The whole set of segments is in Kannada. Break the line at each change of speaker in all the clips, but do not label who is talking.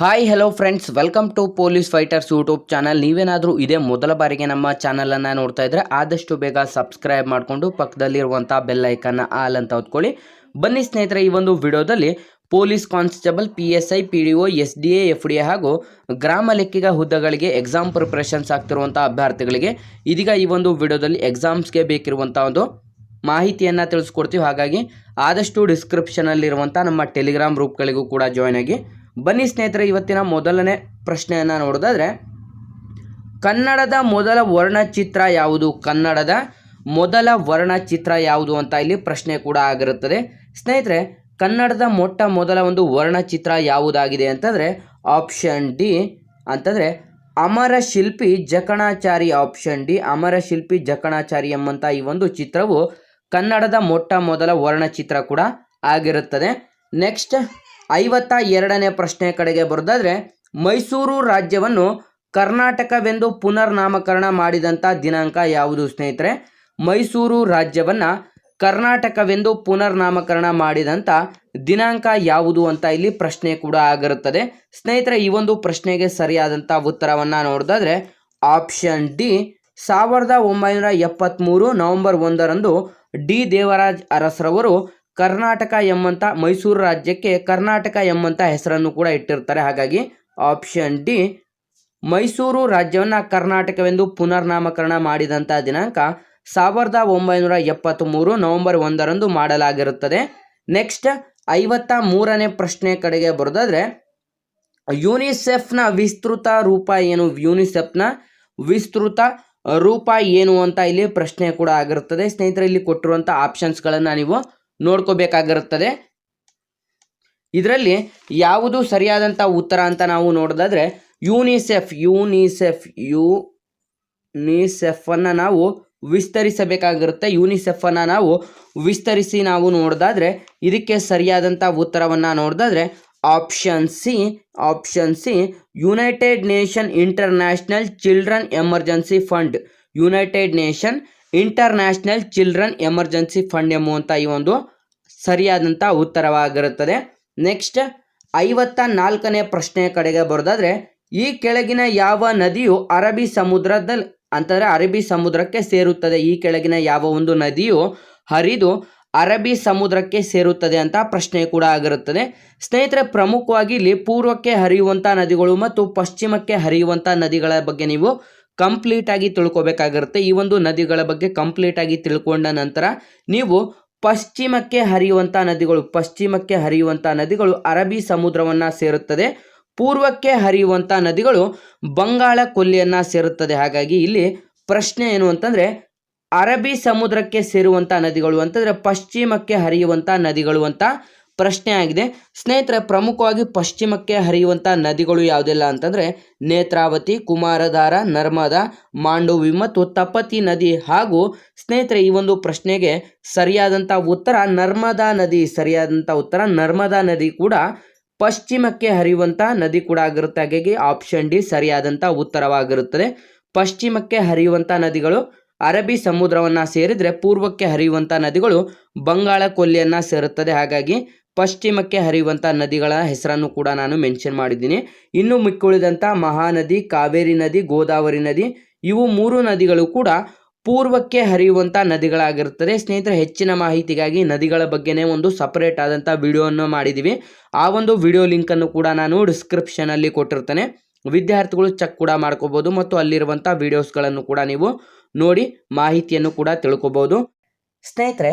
Hi hello friends welcome to police fighters YouTube channel ನೀವೇನಾದರೂ ಇದೇ ಮೊದಲ ಬಾರಿಗೆ ನಮ್ಮ ಚಾನಲನ್ನು ನೋಡ್ತಾ ಇದ್ದರೆ ಆದಷ್ಟು ಬೇಗ ಸಬ್ಸ್ಕ್ರೈಬ್ ಮಾಡಿಕೊಂಡು ಪಕ್ಕದಲ್ಲಿರುವಂಥ ಬೆಲ್ ಐಕನ್ನ ಆಲ್ ಅಂತ ಹೊತ್ಕೊಳ್ಳಿ. ಬನ್ನಿ ಸ್ನೇಹಿತರೆ, ಈ ಒಂದು ವಿಡಿಯೋದಲ್ಲಿ police constable P S I P D O S D A F D A ಹಾಗೂ ಗ್ರಾಮ ಲೆಕ್ಕಿಗ ಹುದ್ದೆಗಳಿಗೆ ಎಕ್ಸಾಮ್ ಪ್ರಿಪ್ರೇಷನ್ಸ್ ಆಗ್ತಿರುವಂಥ ಅಭ್ಯರ್ಥಿಗಳಿಗೆ ಇದೀಗ ಈ ಒಂದು ವಿಡಿಯೋದಲ್ಲಿ ಎಕ್ಸಾಮ್ಸ್ಗೆ ಬೇಕಿರುವಂಥ ಒಂದು ಮಾಹಿತಿಯನ್ನು ತಿಳಿಸ್ಕೊಡ್ತೀವಿ. ಹಾಗಾಗಿ ಆದಷ್ಟು ಡಿಸ್ಕ್ರಿಪ್ಷನಲ್ಲಿರುವಂಥ ನಮ್ಮ ಟೆಲಿಗ್ರಾಮ್ ಗ್ರೂಪ್ಗಳಿಗೂ ಕೂಡ ಜಾಯ್ನ್ ಆಗಿ ಬನ್ನಿ ಸ್ನೇಹಿತರೆ, ಇವತ್ತಿನ ಮೊದಲನೇ ಪ್ರಶ್ನೆಯನ್ನು ನೋಡೋದಾದ್ರೆ, ಕನ್ನಡದ ಮೊದಲ ವರ್ಣಚಿತ್ರ ಯಾವುದು? ಕನ್ನಡದ ಮೊದಲ ವರ್ಣಚಿತ್ರ ಯಾವುದು ಅಂತ ಇಲ್ಲಿ ಪ್ರಶ್ನೆ ಕೂಡ ಆಗಿರುತ್ತದೆ. ಸ್ನೇಹಿತರೆ, ಕನ್ನಡದ ಮೊಟ್ಟ ಮೊದಲ ಒಂದು ವರ್ಣಚಿತ್ರ ಯಾವುದಾಗಿದೆ ಅಂತಂದರೆ, ಆಪ್ಷನ್ ಡಿ ಅಂತಂದರೆ, ಅಮರ ಶಿಲ್ಪಿ ಜಕಣಾಚಾರಿ ಆಪ್ಷನ್ ಡಿ, ಅಮರ ಶಿಲ್ಪಿ ಜಕಣಾಚಾರಿ ಎಂಬಂಥ ಈ ಒಂದು ಚಿತ್ರವು ಕನ್ನಡದ ಮೊಟ್ಟ ಮೊದಲ ವರ್ಣಚಿತ್ರ ಕೂಡ ಆಗಿರುತ್ತದೆ. ನೆಕ್ಸ್ಟ್ ಐವತ್ತ ಎರಡನೇ ಪ್ರಶ್ನೆ ಕಡೆಗೆ ಬರೆದಾದ್ರೆ, ಮೈಸೂರು ರಾಜ್ಯವನ್ನು ಕರ್ನಾಟಕವೆಂದು ಪುನರ್ನಾಮಕರಣ ಮಾಡಿದಂಥ ದಿನಾಂಕ ಯಾವುದು ಸ್ನೇಹಿತರೆ? ಮೈಸೂರು ರಾಜ್ಯವನ್ನು ಕರ್ನಾಟಕವೆಂದು ಪುನರ್ನಾಮಕರಣ ಮಾಡಿದಂಥ ದಿನಾಂಕ ಯಾವುದು ಅಂತ ಇಲ್ಲಿ ಪ್ರಶ್ನೆ ಕೂಡ ಆಗಿರುತ್ತದೆ. ಸ್ನೇಹಿತರೆ, ಈ ಒಂದು ಪ್ರಶ್ನೆಗೆ ಸರಿಯಾದಂಥ ಉತ್ತರವನ್ನು ನೋಡೋದಾದ್ರೆ, ಆಪ್ಷನ್ ಡಿ, ಸಾವಿರದ ಒಂಬೈನೂರ ಎಪ್ಪತ್ತ್ಮೂರು ನವೆಂಬರ್ ಒಂದರಂದು ಡಿ ದೇವರಾಜ್ ಅರಸರವರು ಕರ್ನಾಟಕ ಎಂಬಂಥ ಮೈಸೂರು ರಾಜ್ಯಕ್ಕೆ ಕರ್ನಾಟಕ ಎಂಬಂಥ ಹೆಸರನ್ನು ಕೂಡ ಇಟ್ಟಿರ್ತಾರೆ. ಹಾಗಾಗಿ ಆಪ್ಷನ್ ಡಿ ಮೈಸೂರು ರಾಜ್ಯವನ್ನು ಕರ್ನಾಟಕವೆಂದು ಪುನರ್ನಾಮಕರಣ ಮಾಡಿದಂಥ ದಿನಾಂಕ ಸಾವಿರದ ಒಂಬೈನೂರ ಎಪ್ಪತ್ತ್ಮೂರು ನವೆಂಬರ್ ಒಂದರಂದು ಮಾಡಲಾಗಿರುತ್ತದೆ. ನೆಕ್ಸ್ಟ್ ಐವತ್ತ ಮೂರನೇ ಪ್ರಶ್ನೆ ಕಡೆಗೆ ಬರೋದಾದ್ರೆ, ಯೂನಿಸೆಫ್ನ ವಿಸ್ತೃತ ರೂಪ ಏನು? ಯೂನಿಸೆಫ್ನ ವಿಸ್ತೃತ ರೂಪ ಏನು ಅಂತ ಇಲ್ಲಿ ಪ್ರಶ್ನೆ ಕೂಡ ಆಗಿರುತ್ತದೆ. ಸ್ನೇಹಿತರೆ, ಇಲ್ಲಿ ಕೊಟ್ಟಿರುವಂಥ ಆಪ್ಷನ್ಸ್ಗಳನ್ನು ನೀವು ನೋಡ್ಕೋಬೇಕಾಗಿರುತ್ತದೆ. ಇದರಲ್ಲಿ ಯಾವುದು ಸರಿಯಾದಂಥ ಉತ್ತರ ಅಂತ ನಾವು ನೋಡೋದಾದ್ರೆ ಯೂನಿಸೆಫ್ ಯೂನಿಸೆಫ್, ಯು ನಿಸೆಫನ್ನು ನಾವು ವಿಸ್ತರಿಸಬೇಕಾಗಿರುತ್ತೆ. ಯೂನಿಸೆಫನ್ನು ನಾವು ವಿಸ್ತರಿಸಿ ನಾವು ನೋಡೋದಾದ್ರೆ ಇದಕ್ಕೆ ಸರಿಯಾದಂಥ ಉತ್ತರವನ್ನು ನೋಡೋದಾದ್ರೆ option C option C, United Nation International Children Emergency Fund. United Nation International Children Emergency Fund ಎಂಬುವಂಥ ಈ ಒಂದು ಸರಿಯಾದಂಥ ಉತ್ತರವಾಗಿರುತ್ತದೆ. ನೆಕ್ಸ್ಟ್, ಐವತ್ತ ನಾಲ್ಕನೇ ಪ್ರಶ್ನೆ ಕಡೆಗೆ ಬರೋದಾದ್ರೆ, ಈ ಕೆಳಗಿನ ಯಾವ ನದಿಯು ಅರಬ್ಬಿ ಸಮುದ್ರದಲ್ಲಿ ಅಂತಂದರೆ ಅರಬ್ಬಿ ಸಮುದ್ರಕ್ಕೆ ಸೇರುತ್ತದೆ. ಈ ಕೆಳಗಿನ ಯಾವ ಒಂದು ನದಿಯು ಹರಿದು ಅರಬ್ಬಿ ಸಮುದ್ರಕ್ಕೆ ಸೇರುತ್ತದೆ ಅಂತ ಪ್ರಶ್ನೆ ಕೂಡ ಆಗಿರುತ್ತದೆ. ಸ್ನೇಹಿತರೆ, ಪ್ರಮುಖವಾಗಿ ಇಲ್ಲಿ ಪೂರ್ವಕ್ಕೆ ಹರಿಯುವಂಥ ನದಿಗಳು ಮತ್ತು ಪಶ್ಚಿಮಕ್ಕೆ ಹರಿಯುವಂಥ ನದಿಗಳ ಬಗ್ಗೆ ನೀವು ಕಂಪ್ಲೀಟ್ ಆಗಿ ತಿಳ್ಕೊಬೇಕಾಗಿರುತ್ತೆ. ಈ ಒಂದು ನದಿಗಳ ಬಗ್ಗೆ ಕಂಪ್ಲೀಟ್ ಆಗಿ ತಿಳ್ಕೊಂಡ ನಂತರ ನೀವು ಪಶ್ಚಿಮಕ್ಕೆ ಹರಿಯುವಂಥ ನದಿಗಳು, ಪಶ್ಚಿಮಕ್ಕೆ ಹರಿಯುವಂಥ ನದಿಗಳು ಅರಬ್ಬಿ ಸಮುದ್ರವನ್ನು ಸೇರುತ್ತದೆ. ಪೂರ್ವಕ್ಕೆ ಹರಿಯುವಂಥ ನದಿಗಳು ಬಂಗಾಳ ಕೊಲ್ಲಿಯನ್ನು ಸೇರುತ್ತದೆ. ಹಾಗಾಗಿ ಇಲ್ಲಿ ಪ್ರಶ್ನೆ ಏನು ಅಂತಂದರೆ ಅರಬ್ಬಿ ಸಮುದ್ರಕ್ಕೆ ಸೇರುವಂಥ ನದಿಗಳು ಅಂತಂದರೆ ಪಶ್ಚಿಮಕ್ಕೆ ಹರಿಯುವಂಥ ನದಿಗಳು ಅಂತ ಪ್ರಶ್ನೆ ಆಗಿದೆ. ಸ್ನೇಹಿತರೆ, ಪ್ರಮುಖವಾಗಿ ಪಶ್ಚಿಮಕ್ಕೆ ಹರಿಯುವಂಥ ನದಿಗಳು ಯಾವುದೆಲ್ಲ ಅಂತಂದರೆ, ನೇತ್ರಾವತಿ, ಕುಮಾರಧಾರ, ನರ್ಮದಾ ಮಾಂಡೋವಿ ಮತ್ತು ತಪತಿ ನದಿ. ಹಾಗೂ ಸ್ನೇಹಿತರೆ, ಈ ಒಂದು ಪ್ರಶ್ನೆಗೆ ಸರಿಯಾದಂಥ ಉತ್ತರ ನರ್ಮದಾ ನದಿ. ಸರಿಯಾದಂಥ ಉತ್ತರ ನರ್ಮದಾ ನದಿ ಕೂಡ ಪಶ್ಚಿಮಕ್ಕೆ ಹರಿಯುವಂಥ ನದಿ ಕೂಡ ಆಗಿರುತ್ತೆ. ಹಾಗಾಗಿ ಆಪ್ಷನ್ ಡಿ ಸರಿಯಾದಂಥ ಉತ್ತರವಾಗಿರುತ್ತದೆ. ಪಶ್ಚಿಮಕ್ಕೆ ಹರಿಯುವಂಥ ನದಿಗಳು ಅರಬ್ಬಿ ಸಮುದ್ರವನ್ನು ಸೇರಿದರೆ ಪೂರ್ವಕ್ಕೆ ಹರಿಯುವಂಥ ನದಿಗಳು ಬಂಗಾಳ ಕೊಲ್ಲಿಯನ್ನು ಸೇರುತ್ತದೆ. ಹಾಗಾಗಿ ಪಶ್ಚಿಮಕ್ಕೆ ಹರಿಯುವಂಥ ನದಿಗಳ ಹೆಸರನ್ನು ಕೂಡ ನಾನು ಮೆನ್ಷನ್ ಮಾಡಿದ್ದೀನಿ. ಇನ್ನು ಮಿಕ್ಕುಳಿದಂಥ ಮಹಾನದಿ, ಕಾವೇರಿ ನದಿ, ಗೋದಾವರಿ ನದಿ, ಇವು ಮೂರು ನದಿಗಳು ಕೂಡ ಪೂರ್ವಕ್ಕೆ ಹರಿಯುವಂಥ ನದಿಗಳಾಗಿರುತ್ತದೆ. ಸ್ನೇಹಿತರೆ, ಹೆಚ್ಚಿನ ಮಾಹಿತಿಗಾಗಿ ನದಿಗಳ ಬಗ್ಗೆನೇ ಒಂದು ಸಪರೇಟ್ ಆದಂಥ ವಿಡಿಯೋವನ್ನು ಮಾಡಿದ್ದೀವಿ ಆ ಒಂದು ವಿಡಿಯೋ ಲಿಂಕನ್ನು ಕೂಡ ನಾನು ಡಿಸ್ಕ್ರಿಪ್ಷನಲ್ಲಿ ಕೊಟ್ಟಿರ್ತೇನೆ. ವಿದ್ಯಾರ್ಥಿಗಳು ಚೆಕ್ ಕೂಡ ಮಾಡ್ಕೋಬೋದು ಮತ್ತು ಅಲ್ಲಿರುವಂಥ ವಿಡಿಯೋಸ್ಗಳನ್ನು ಕೂಡ ನೀವು ನೋಡಿ ಮಾಹಿತಿಯನ್ನು ಕೂಡ ತಿಳ್ಕೊಬೋದು. ಸ್ನೇಹಿತರೆ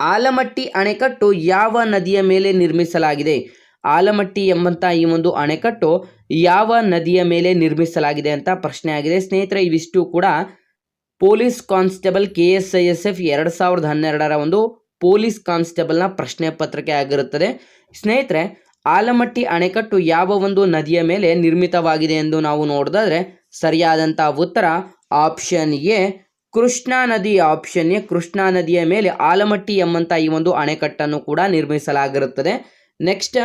ಆಲಮಟ್ಟಿ ಅಣೆಕಟ್ಟು ಯಾವ ನದಿಯ ಮೇಲೆ ನಿರ್ಮಿಸಲಾಗಿದೆ? ಆಲಮಟ್ಟಿ ಎಂಬಂಥ ಈ ಒಂದು ಅಣೆಕಟ್ಟು ಯಾವ ನದಿಯ ಮೇಲೆ ನಿರ್ಮಿಸಲಾಗಿದೆ ಅಂತ ಪ್ರಶ್ನೆ ಆಗಿದೆ ಸ್ನೇಹಿತರೆ, ಇವಿಷ್ಟು ಕೂಡ police constable K S I S F ಎರಡು ಸಾವಿರದ ಹನ್ನೆರಡರ ಒಂದು ಪೊಲೀಸ್ ಕಾನ್ಸ್ಟೇಬಲ್ನ ಪ್ರಶ್ನೆ ಪತ್ರಿಕೆ ಆಗಿರುತ್ತದೆ. ಸ್ನೇಹಿತರೆ, ಆಲಮಟ್ಟಿ ಅಣೆಕಟ್ಟು ಯಾವ ಒಂದು ನದಿಯ ಮೇಲೆ ನಿರ್ಮಿತವಾಗಿದೆ ಎಂದು ನಾವು ನೋಡಿದ್ರೆ ಸರಿಯಾದಂಥ ಉತ್ತರ ಆಪ್ಷನ್ ಎ ಕೃಷ್ಣಾ ನದಿ ಆಪ್ಷನ್ ಎ ಕೃಷ್ಣಾ ನದಿಯ ಮೇಲೆ ಆಲಮಟ್ಟಿ ಎಂಬಂಥ ಈ ಒಂದು ಅಣೆಕಟ್ಟನ್ನು ಕೂಡ ನಿರ್ಮಿಸಲಾಗಿರುತ್ತದೆ. ನೆಕ್ಸ್ಟ್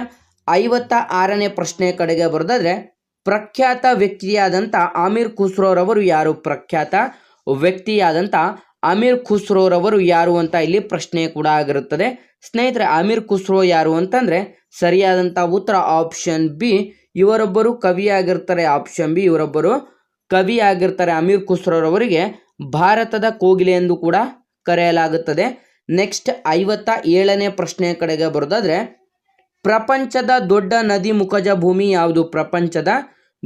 ಐವತ್ತ ಆರನೇ ಪ್ರಶ್ನೆ ಕಡೆಗೆ ಬರೆದಾದ್ರೆ, ಪ್ರಖ್ಯಾತ ವ್ಯಕ್ತಿಯಾದಂಥ ಆಮೀರ್ ಖುಸ್ರೋರವರು ಯಾರು? ಪ್ರಖ್ಯಾತ ವ್ಯಕ್ತಿಯಾದಂಥ ಅಮೀರ್ ಖುಸ್ರೋರವರು ಯಾರು ಅಂತ ಇಲ್ಲಿ ಪ್ರಶ್ನೆ ಕೂಡ ಆಗಿರುತ್ತದೆ. ಸ್ನೇಹಿತರೆ ಅಮೀರ್ ಖುಸ್ರೋ ಯಾರು ಅಂತಂದ್ರೆ ಸರಿಯಾದಂಥ ಉತ್ತರ ಆಪ್ಷನ್ ಬಿ ಇವರೊಬ್ಬರು ಕವಿಯಾಗಿರ್ತಾರೆ. ಆಪ್ಷನ್ ಬಿ ಇವರೊಬ್ಬರು ಕವಿಯಾಗಿರ್ತಾರೆ ಅಮೀರ್ ಖುಸ್ರೋರವರಿಗೆ. ಭಾರತದ ಕೋಗಿಲೆ ಎಂದು ಕೂಡ ಕರೆಯಲಾಗುತ್ತದೆ. ನೆಕ್ಸ್ಟ್ ಐವತ್ತ ಏಳನೇ ಪ್ರಶ್ನೆ ಕಡೆಗೆ ಬರೋದಾದ್ರೆ, ಪ್ರಪಂಚದ ದೊಡ್ಡ ನದಿ ಮುಖಜ ಭೂಮಿ ಯಾವುದು? ಪ್ರಪಂಚದ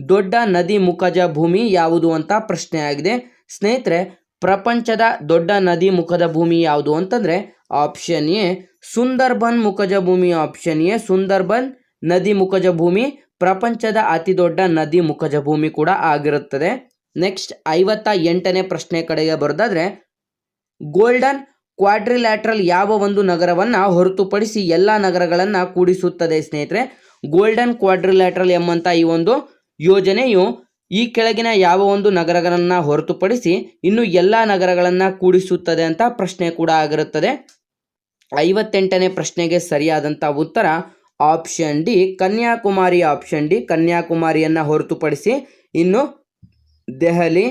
ದೊಡ್ಡ ನದಿ ಮುಖಜ ಭೂಮಿ ಯಾವುದು ಅಂತ ಪ್ರಶ್ನೆ ಆಗಿದೆ ಸ್ನೇಹಿತರೆ, ಪ್ರಪಂಚದ ದೊಡ್ಡ ನದಿ ಮುಖದ ಭೂಮಿ ಯಾವುದು ಅಂತಂದ್ರೆ ಆಪ್ಷನ್ ಎ ಸುಂದರ್ಬನ್ ಮುಖಜ ಭೂಮಿ ಆಪ್ಷನ್ ಎ ಸುಂದರ್ಬನ್ ನದಿ ಮುಖಜ ಭೂಮಿ. ಪ್ರಪಂಚದ ಅತಿ ದೊಡ್ಡ ನದಿ ಮುಖಜ ಭೂಮಿ ಕೂಡ ಆಗಿರುತ್ತದೆ. ನೆಕ್ಸ್ಟ್ ಐವತ್ತ ಎಂಟನೇ ಪ್ರಶ್ನೆ ಕಡೆಗೆ ಬರೋದಾದ್ರೆ ಗೋಲ್ಡನ್ ಕ್ವಾಡ್ರಿಲ್ಯಾಟ್ರಲ್ ಯಾವ ಒಂದು ನಗರವನ್ನು ಹೊರತುಪಡಿಸಿ ಎಲ್ಲ ನಗರಗಳನ್ನು ಕೂಡಿಸುತ್ತದೆ ಸ್ನೇಹಿತರೆ? ಗೋಲ್ಡನ್ ಕ್ವಾಡ್ರಿಲ್ಯಾಟ್ರಲ್ ಎಂಬಂಥ ಈ ಒಂದು ಯೋಜನೆಯು ಈ ಕೆಳಗಿನ ಯಾವ ಒಂದು ನಗರಗಳನ್ನು ಹೊರತುಪಡಿಸಿ ಇನ್ನು ಎಲ್ಲ ನಗರಗಳನ್ನು ಕೂಡಿಸುತ್ತದೆ ಅಂತ ಪ್ರಶ್ನೆ ಕೂಡ ಆಗಿರುತ್ತದೆ. ಐವತ್ತೆಂಟನೇ ಪ್ರಶ್ನೆಗೆ ಸರಿಯಾದಂಥ ಉತ್ತರ option D Kanyakumari option D ಕನ್ಯಾಕುಮಾರಿಯನ್ನು ಹೊರತುಪಡಿಸಿ ಇನ್ನು ದೆಹಲಿ,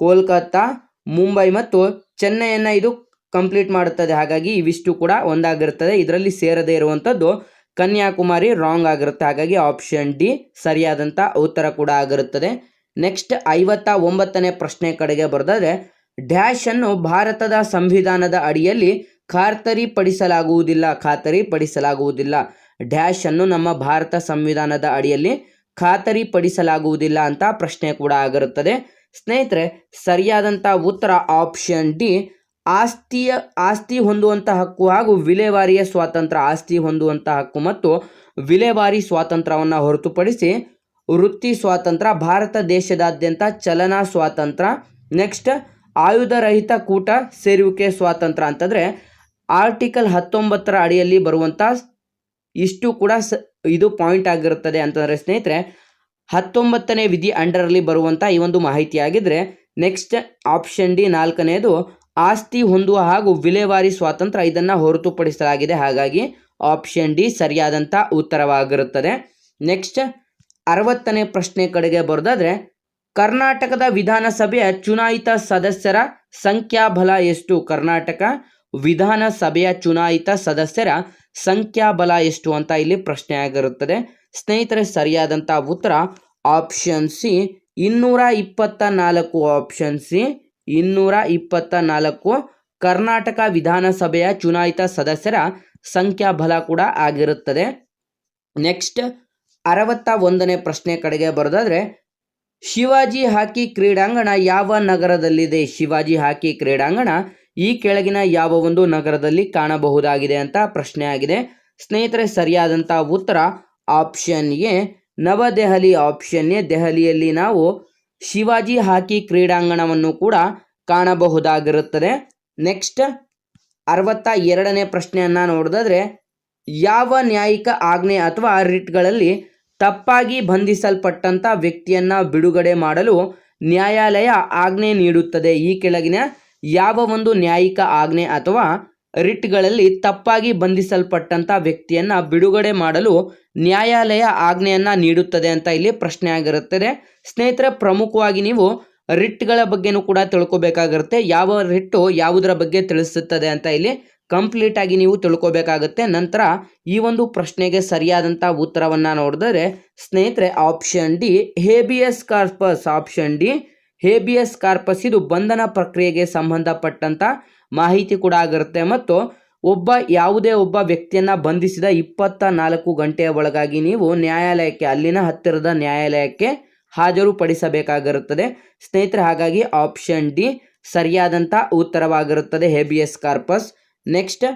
ಕೋಲ್ಕತ್ತಾ, ಮುಂಬೈ ಮತ್ತು ಚೆನ್ನೈಯನ್ನು ಇದು ಕಂಪ್ಲೀಟ್ ಮಾಡುತ್ತದೆ. ಹಾಗಾಗಿ ಇವಿಷ್ಟು ಕೂಡ ಒಂದಾಗಿರುತ್ತದೆ. ಇದರಲ್ಲಿ ಸೇರದೇ ಇರುವಂಥದ್ದು ಕನ್ಯಾಕುಮಾರಿ ರಾಂಗ್ ಆಗಿರುತ್ತೆ. ಹಾಗಾಗಿ ಆಪ್ಷನ್ ಡಿ ಸರಿಯಾದಂಥ ಉತ್ತರ ಕೂಡ ಆಗಿರುತ್ತದೆ. ನೆಕ್ಸ್ಟ್ ಐವತ್ತ ಒಂಬತ್ತನೇ ಪ್ರಶ್ನೆ ಕಡೆಗೆ ಬರೆದರೆ ಡ್ಯಾಶ್ ಅನ್ನು ಭಾರತದ ಸಂವಿಧಾನದ ಅಡಿಯಲ್ಲಿ ಖಾತರಿಪಡಿಸಲಾಗುವುದಿಲ್ಲ ಖಾತರಿಪಡಿಸಲಾಗುವುದಿಲ್ಲ. ಡ್ಯಾಶ್ ಅನ್ನು ನಮ್ಮ ಭಾರತ ಸಂವಿಧಾನದ ಅಡಿಯಲ್ಲಿ ಖಾತರಿಪಡಿಸಲಾಗುವುದಿಲ್ಲ ಅಂತ ಪ್ರಶ್ನೆ ಕೂಡ ಆಗಿರುತ್ತದೆ. ಸ್ನೇಹಿತರೆ, ಸರಿಯಾದಂಥ ಉತ್ತರ ಆಪ್ಷನ್ ಡಿ ಆಸ್ತಿಯ ಆಸ್ತಿ ಹೊಂದುವಂಥ ಹಕ್ಕು ಹಾಗೂ ವಿಲೇವಾರಿಯ ಸ್ವಾತಂತ್ರ್ಯ ಆಸ್ತಿ ಹೊಂದುವಂಥ ಹಕ್ಕು ಮತ್ತು ವಿಲೇವಾರಿ ಸ್ವಾತಂತ್ರ್ಯವನ್ನು ಹೊರತುಪಡಿಸಿ ವೃತ್ತಿ ಸ್ವಾತಂತ್ರ್ಯ ಭಾರತ ದೇಶದಾದ್ಯಂತ ಚಲನಾ ಸ್ವಾತಂತ್ರ್ಯ ನೆಕ್ಸ್ಟ್ ಆಯುಧರಹಿತ ಕೂಟ ಸೇರುವಿಕೆ ಸ್ವಾತಂತ್ರ್ಯ ಅಂತಂದರೆ ಆರ್ಟಿಕಲ್ ಹತ್ತೊಂಬತ್ತರ ಅಡಿಯಲ್ಲಿ ಬರುವಂಥ ಇಷ್ಟು ಕೂಡ ಸ, ಇದು ಪಾಯಿಂಟ್ ಆಗಿರುತ್ತದೆ ಅಂತಂದರೆ ಸ್ನೇಹಿತರೆ, ಹತ್ತೊಂಬತ್ತನೇ ವಿಧಿ ಅಂಡರಲ್ಲಿ ಬರುವಂಥ ಈ ಒಂದು ಮಾಹಿತಿ ಆಗಿದ್ದರೆ ನೆಕ್ಸ್ಟ್ ಆಪ್ಷನ್ ಡಿ ನಾಲ್ಕನೆಯದು ಆಸ್ತಿ ಹೊಂದುವ ಹಾಗೂ ವಿಲೇವಾರಿ ಸ್ವಾತಂತ್ರ್ಯ ಇದನ್ನು ಹೊರತುಪಡಿಸಲಾಗಿದೆ. ಹಾಗಾಗಿ ಆಪ್ಷನ್ ಡಿ ಸರಿಯಾದಂಥ ಉತ್ತರವಾಗಿರುತ್ತದೆ. ನೆಕ್ಸ್ಟ್ ಅರವತ್ತನೇ ಪ್ರಶ್ನೆ ಕಡೆಗೆ ಬರೆದಾದರೆ, ಕರ್ನಾಟಕದ ವಿಧಾನಸಭೆಯ ಚುನಾಯಿತ ಸದಸ್ಯರ ಸಂಖ್ಯಾಬಲ ಎಷ್ಟು? ಕರ್ನಾಟಕ ವಿಧಾನಸಭೆಯ ಚುನಾಯಿತ ಸದಸ್ಯರ ಸಂಖ್ಯಾಬಲ ಎಷ್ಟು ಅಂತ ಇಲ್ಲಿ ಪ್ರಶ್ನೆ ಆಗಿರುತ್ತದೆ ಸ್ನೇಹಿತರೆ, ಸರಿಯಾದಂಥ ಉತ್ತರ ಆಪ್ಷನ್ ಸಿ. ಇನ್ನೂರ ಇಪ್ಪತ್ತ ನಾಲ್ಕು ಆಪ್ಷನ್ ಸಿ. ಇನ್ನೂರ ಇಪ್ಪತ್ತ ನಾಲ್ಕು ಕರ್ನಾಟಕ ವಿಧಾನಸಭೆಯ ಚುನಾಯಿತ ಸದಸ್ಯರ ಸಂಖ್ಯಾಬಲ ಕೂಡ ಆಗಿರುತ್ತದೆ. ನೆಕ್ಸ್ಟ್ ಅರವತ್ತ ಒಂದನೇ ಪ್ರಶ್ನೆ ಕಡೆಗೆ ಬರೋದಾದ್ರೆ, ಶಿವಾಜಿ ಹಾಕಿ ಕ್ರೀಡಾಂಗಣ ಯಾವ ನಗರದಲ್ಲಿದೆ? ಶಿವಾಜಿ ಹಾಕಿ ಕ್ರೀಡಾಂಗಣ ಈ ಕೆಳಗಿನ ಯಾವ ಒಂದು ನಗರದಲ್ಲಿ ಕಾಣಬಹುದಾಗಿದೆ ಅಂತ ಪ್ರಶ್ನೆ ಆಗಿದೆ ಸ್ನೇಹಿತರೆ ಸರಿಯಾದಂಥ ಉತ್ತರ option A. New Delhi option A. ದೆಹಲಿಯಲ್ಲಿ ನಾವು ಶಿವಾಜಿ ಹಾಕಿ ಕ್ರೀಡಾಂಗಣವನ್ನು ಕೂಡ ಕಾಣಬಹುದಾಗಿರುತ್ತದೆ. ನೆಕ್ಸ್ಟ್, ಅರವತ್ತ ಎರಡನೇ ಪ್ರಶ್ನೆಯನ್ನು ನೋಡಿದ್ರೆ ಯಾವ ನ್ಯಾಯಿಕ ಆಜ್ಞೆ ಅಥವಾ ರಿಟ್ಗಳಲ್ಲಿ ತಪ್ಪಾಗಿ ಬಂಧಿಸಲ್ಪಟ್ಟಂಥ ವ್ಯಕ್ತಿಯನ್ನು ಬಿಡುಗಡೆ ಮಾಡಲು ನ್ಯಾಯಾಲಯ ಆಜ್ಞೆ ನೀಡುತ್ತದೆ? ಈ ಕೆಳಗಿನ ಯಾವ ಒಂದು ನ್ಯಾಯಿಕ ಆಜ್ಞೆ ಅಥವಾ ರಿಟ್ಗಳಲ್ಲಿ ತಪ್ಪಾಗಿ ಬಂಧಿಸಲ್ಪಟ್ಟಂಥ ವ್ಯಕ್ತಿಯನ್ನು ಬಿಡುಗಡೆ ಮಾಡಲು ನ್ಯಾಯಾಲಯ ಆಜ್ಞೆಯನ್ನು ನೀಡುತ್ತದೆ ಅಂತ ಇಲ್ಲಿ ಪ್ರಶ್ನೆ ಆಗಿರುತ್ತದೆ ಸ್ನೇಹಿತರೆ, ಪ್ರಮುಖವಾಗಿ ನೀವು ರಿಟ್ಗಳ ಬಗ್ಗೆನೂ ಕೂಡ ತಿಳ್ಕೊಬೇಕಾಗಿರುತ್ತೆ. ಯಾವ ರಿಟ್ಟು ಯಾವುದರ ಬಗ್ಗೆ ತಿಳಿಸುತ್ತದೆ ಅಂತ ಇಲ್ಲಿ ಕಂಪ್ಲೀಟ್ ಆಗಿ ನೀವು ತಿಳ್ಕೊಬೇಕಾಗುತ್ತೆ. ನಂತರ ಈ ಒಂದು ಪ್ರಶ್ನೆಗೆ ಸರಿಯಾದಂಥ ಉತ್ತರವನ್ನು ನೋಡಿದರೆ ಸ್ನೇಹಿತರೆ, option D, habeas corpus, option D habeas corpus ಇದು ಬಂಧನ ಪ್ರಕ್ರಿಯೆಗೆ ಸಂಬಂಧಪಟ್ಟಂಥ ಮಾಹಿತಿ ಕೂಡ ಆಗಿರುತ್ತೆ. ಮತ್ತು ಒಬ್ಬ, ಯಾವುದೇ ಒಬ್ಬ ವ್ಯಕ್ತಿಯನ್ನು ಬಂಧಿಸಿದ ಇಪ್ಪತ್ತ ನಾಲ್ಕು ಗಂಟೆಯ ಒಳಗಾಗಿ ನೀವು ನ್ಯಾಯಾಲಯಕ್ಕೆ, ಅಲ್ಲಿನ ಹತ್ತಿರದ ನ್ಯಾಯಾಲಯಕ್ಕೆ ಹಾಜರುಪಡಿಸಬೇಕಾಗಿರುತ್ತದೆ. ಸ್ನೇಹಿತರೆ, ಹಾಗಾಗಿ ಆಪ್ಷನ್ ಡಿ ಸರಿಯಾದಂಥ ಉತ್ತರವಾಗಿರುತ್ತದೆ ಹೇಬಿಯಸ್ ಕಾರ್ಪಸ್. ನೆಕ್ಸ್ಟ್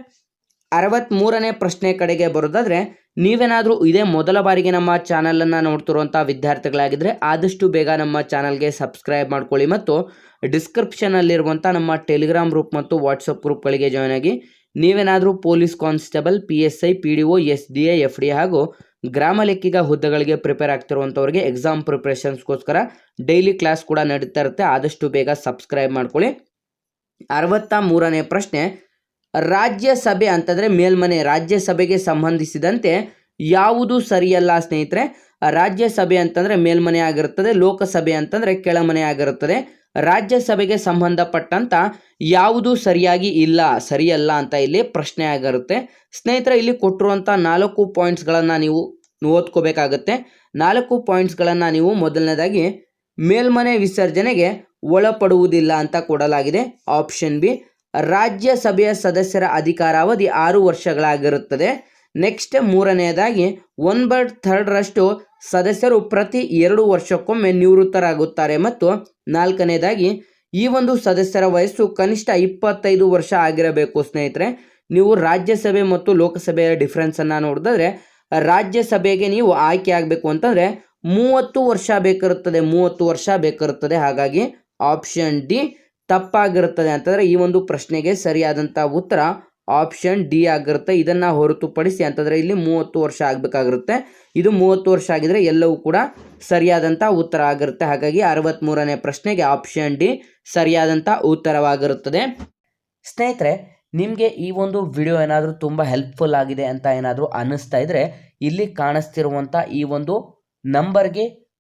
ಅರವತ್ತ್ಮೂರನೇ ಪ್ರಶ್ನೆ ಕಡೆಗೆ ಬರೋದಾದರೆ ನೀವೇನಾದರೂ ಇದೇ ಮೊದಲ ಬಾರಿಗೆ ನಮ್ಮ ಚಾನಲನ್ನು ನೋಡ್ತಿರುವಂಥ ವಿದ್ಯಾರ್ಥಿಗಳಾಗಿದ್ದರೆ ಆದಷ್ಟು ಬೇಗ ನಮ್ಮ ಚಾನಲ್ಗೆ ಸಬ್ಸ್ಕ್ರೈಬ್ ಮಾಡ್ಕೊಳ್ಳಿ ಮತ್ತು ಡಿಸ್ಕ್ರಿಪ್ಷನಲ್ಲಿರುವಂಥ ನಮ್ಮ ಟೆಲಿಗ್ರಾಮ್ ಗ್ರೂಪ್ ಮತ್ತು ವಾಟ್ಸಪ್ ಗ್ರೂಪ್ಗಳಿಗೆ ಜಾಯ್ನ್ ಆಗಿ ನೀವೇನಾದರೂ police constable, P S I, P D O, S D A, F D ಹಾಗೂ ಗ್ರಾಮ ಲೆಕ್ಕಿಗ ಹುದ್ದೆಗಳಿಗೆ ಪ್ರಿಪೇರ್ ಆಗ್ತಿರುವಂಥವ್ರಿಗೆ ಎಕ್ಸಾಮ್ ಪ್ರಿಪ್ರೇಷನ್ಸ್ಗೋಸ್ಕರ ಡೈಲಿ ಕ್ಲಾಸ್ ಕೂಡ ನಡೀತಾ ಇರುತ್ತೆ. ಆದಷ್ಟು ಬೇಗ ಸಬ್ಸ್ಕ್ರೈಬ್ ಮಾಡ್ಕೊಳ್ಳಿ. ಅರವತ್ತ ಮೂರನೇ ಪ್ರಶ್ನೆ ರಾಜ್ಯಸಭೆ ಅಂತಂದರೆ ಮೇಲ್ಮನೆ ರಾಜ್ಯಸಭೆಗೆ ಸಂಬಂಧಿಸಿದಂತೆ ಯಾವುದು ಸರಿಯಲ್ಲ ಸ್ನೇಹಿತರೆ. ರಾಜ್ಯಸಭೆ ಅಂತಂದರೆ ಮೇಲ್ಮನೆ ಆಗಿರುತ್ತದೆ, ಲೋಕಸಭೆ ಅಂತಂದರೆ ಕೆಳಮನೆ ಆಗಿರುತ್ತದೆ. ರಾಜ್ಯಸಭೆಗೆ ಸಂಬಂಧಪಟ್ಟಂತ ಯಾವುದು ಸರಿಯಾಗಿ ಇಲ್ಲ, ಸರಿಯಲ್ಲ ಅಂತ ಇಲ್ಲಿ ಪ್ರಶ್ನೆ ಆಗಿರುತ್ತೆ. ಸ್ನೇಹಿತರೆ, ಇಲ್ಲಿ ಕೊಟ್ಟಿರುವಂಥ ನಾಲ್ಕು ಪಾಯಿಂಟ್ಸ್ಗಳನ್ನು ನೀವು ಓದ್ಕೋಬೇಕಾಗತ್ತೆ. ನಾಲ್ಕು ಪಾಯಿಂಟ್ಸ್ಗಳನ್ನು ನೀವು ಮೊದಲನೇದಾಗಿ ಮೇಲ್ಮನೆ ವಿಸರ್ಜನೆಗೆ ಒಳಪಡುವುದಿಲ್ಲ ಅಂತ ಕೊಡಲಾಗಿದೆ. ಆಪ್ಷನ್ ಬಿ ರಾಜ್ಯಸಭೆಯ ಸದಸ್ಯರ ಅಧಿಕಾರಾವಧಿ ಆರು ವರ್ಷಗಳಾಗಿರುತ್ತದೆ. ನೆಕ್ಸ್ಟ್ ಮೂರನೆಯದಾಗಿ ಒನ್ ಬೈ ಥರ್ಡ್ರಷ್ಟು ಸದಸ್ಯರು ಪ್ರತಿ ಎರಡು ವರ್ಷಕ್ಕೊಮ್ಮೆ ನಿವೃತ್ತರಾಗುತ್ತಾರೆ. ಮತ್ತು ನಾಲ್ಕನೇದಾಗಿ ಈ ಒಂದು ಸದಸ್ಯರ ವಯಸ್ಸು ಕನಿಷ್ಠ ಇಪ್ಪತ್ತೈದು ವರ್ಷ ಆಗಿರಬೇಕು. ಸ್ನೇಹಿತರೆ, ನೀವು ರಾಜ್ಯಸಭೆ ಮತ್ತು ಲೋಕಸಭೆಯ ಡಿಫ್ರೆನ್ಸನ್ನು ನೋಡಿದ್ರೆ ರಾಜ್ಯಸಭೆಗೆ ನೀವು ಆಯ್ಕೆ ಆಗಬೇಕು ಅಂತಂದರೆ, ಮೂವತ್ತು ವರ್ಷ ಬೇಕಿರುತ್ತದೆ, ಮೂವತ್ತು ವರ್ಷ ಬೇಕಿರುತ್ತದೆ. ಹಾಗಾಗಿ ಆಪ್ಷನ್ ಡಿ ತಪ್ಪಾಗಿರುತ್ತದೆ ಅಂತಂದರೆ ಈ ಒಂದು ಪ್ರಶ್ನೆಗೆ ಸರಿಯಾದಂಥ ಉತ್ತರ ಆಪ್ಷನ್ ಡಿ ಆಗಿರುತ್ತೆ. ಇದನ್ನು ಹೊರತುಪಡಿಸಿ ಅಂತಂದರೆ ಇಲ್ಲಿ ಮೂವತ್ತು ವರ್ಷ ಆಗಬೇಕಾಗಿರುತ್ತೆ. ಇದು ಮೂವತ್ತು ವರ್ಷ ಆಗಿದರೆ ಎಲ್ಲವೂ ಕೂಡ ಸರಿಯಾದಂಥ ಉತ್ತರ ಆಗಿರುತ್ತೆ. ಹಾಗಾಗಿ ಅರವತ್ತ್ಮೂರನೇ ಪ್ರಶ್ನೆಗೆ ಆಪ್ಷನ್ ಡಿ ಸರಿಯಾದಂಥ ಉತ್ತರವಾಗಿರುತ್ತದೆ. ಸ್ನೇಹಿತರೆ, ನಿಮಗೆ ಈ ಒಂದು ವಿಡಿಯೋ ಏನಾದರೂ ತುಂಬ ಹೆಲ್ಪ್ಫುಲ್ ಆಗಿದೆ ಅಂತ ಏನಾದರೂ ಅನ್ನಿಸ್ತಾ ಇದ್ದರೆ ಇಲ್ಲಿ ಕಾಣಿಸ್ತಿರುವಂಥ ಈ ಒಂದು ನಂಬರ್ಗೆ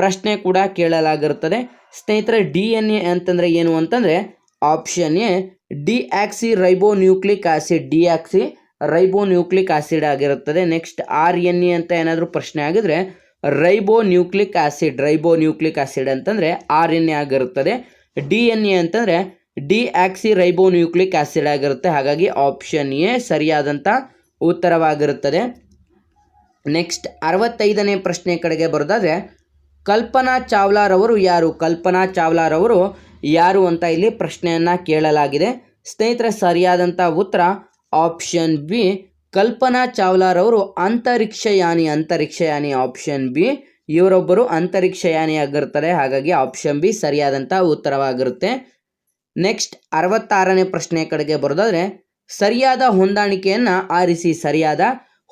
ಪ್ರಶ್ನೆ ಕೂಡ ಕೇಳಲಾಗಿರುತ್ತದೆ. ಸ್ನೇಹಿತರೆ, ಡಿ ಎನ್ ಎ ಅಂತಂದರೆ ಏನು ಅಂತಂದರೆ option A deoxyribonucleic acid deoxyribonucleic acid ಆಗಿರುತ್ತದೆ. ನೆಕ್ಸ್ಟ್ ಆರ್ ಎನ್ ಎ ಅಂತ ಏನಾದರೂ ಪ್ರಶ್ನೆ ಆಗಿದ್ರೆ ರೈಬೋ ನ್ಯೂಕ್ಲಿಕ್ ಆಸಿಡ್ ರೈಬೋ ನ್ಯೂಕ್ಲಿಕ್ ಆಸಿಡ್ ಅಂತಂದರೆ ಆರ್ ಎನ್ ಎ ಆಗಿರುತ್ತದೆ. ಡಿ ಎನ್ ಎ ಅಂತಂದರೆ ಡಿ ಆಕ್ಸಿ ರೈಬೋ ನ್ಯೂಕ್ಲಿಕ್ ಆಸಿಡ್ ಆಗಿರುತ್ತೆ. ಹಾಗಾಗಿ ಆಪ್ಷನ್ ಎ ಸರಿಯಾದಂಥ ಉತ್ತರವಾಗಿರುತ್ತದೆ. ನೆಕ್ಸ್ಟ್ ಅರವತ್ತೈದನೇ ಪ್ರಶ್ನೆ ಕಡೆಗೆ ಬರೋದಾದರೆ ಕಲ್ಪನಾ ಚಾವ್ಲಾರವರು ಯಾರು? ಕಲ್ಪನಾ ಚಾವ್ಲಾರವರು ಯಾರು ಅಂತ ಇಲ್ಲಿ ಪ್ರಶ್ನೆಯನ್ನು ಕೇಳಲಾಗಿದೆ. ಸ್ನೇಹಿತರೆ ಸರಿಯಾದಂಥ ಉತ್ತರ ಆಪ್ಷನ್ ಬಿ. ಕಲ್ಪನಾ ಚಾವ್ಲಾರವರು ಅಂತರಿಕ್ಷಯಾನಿ ಅಂತರಿಕ್ಷಯಾನಿ ಆಪ್ಷನ್ ಬಿ. ಇವರೊಬ್ಬರು ಅಂತರಿಕ್ಷಯಾನಿ ಆಗಿರ್ತಾರೆ ಹಾಗಾಗಿ ಆಪ್ಷನ್ ಬಿ ಸರಿಯಾದಂಥ ಉತ್ತರವಾಗಿರುತ್ತೆ. ನೆಕ್ಸ್ಟ್, ಅರವತ್ತಾರನೇ ಪ್ರಶ್ನೆ ಕಡೆಗೆ ಬರೋದಾದರೆ, ಸರಿಯಾದ ಹೊಂದಾಣಿಕೆಯನ್ನು ಆರಿಸಿ, ಸರಿಯಾದ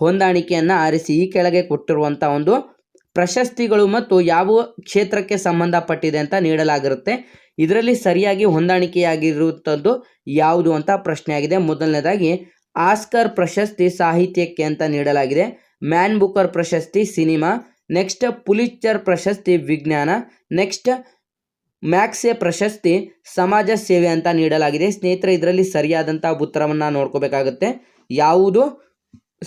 ಹೊಂದಾಣಿಕೆಯನ್ನು ಆರಿಸಿ ಈ ಕೆಳಗೆ ಕೊಟ್ಟಿರುವಂಥ ಒಂದು ಪ್ರಶಸ್ತಿಗಳು ಮತ್ತು ಯಾವ ಕ್ಷೇತ್ರಕ್ಕೆ ಸಂಬಂಧಪಟ್ಟಿದೆ ಅಂತ ನೀಡಲಾಗಿರುತ್ತೆ. ಇದರಲ್ಲಿ ಸರಿಯಾಗಿ ಹೊಂದಾಣಿಕೆಯಾಗಿರುವಂಥದ್ದು ಯಾವುದು ಅಂತ ಪ್ರಶ್ನೆಯಾಗಿದೆ. ಮೊದಲನೇದಾಗಿ, ಆಸ್ಕರ್ ಪ್ರಶಸ್ತಿ ಸಾಹಿತ್ಯಕ್ಕೆ ಅಂತ ನೀಡಲಾಗಿದೆ. ಮ್ಯಾನ್ ಬುಕರ್ ಪ್ರಶಸ್ತಿ ಸಿನಿಮಾ, ನೆಕ್ಸ್ಟ್ ಪುಲಿಚರ್ ಪ್ರಶಸ್ತಿ ವಿಜ್ಞಾನ, ನೆಕ್ಸ್ಟ್ ಮ್ಯಾಕ್ಸೆ ಪ್ರಶಸ್ತಿ ಸಮಾಜ ಸೇವೆ ಅಂತ ನೀಡಲಾಗಿದೆ. ಸ್ನೇಹಿತರೆ, ಇದರಲ್ಲಿ ಸರಿಯಾದಂಥ ಉತ್ತರವನ್ನು ನೋಡ್ಕೋಬೇಕಾಗುತ್ತೆ. ಯಾವುದು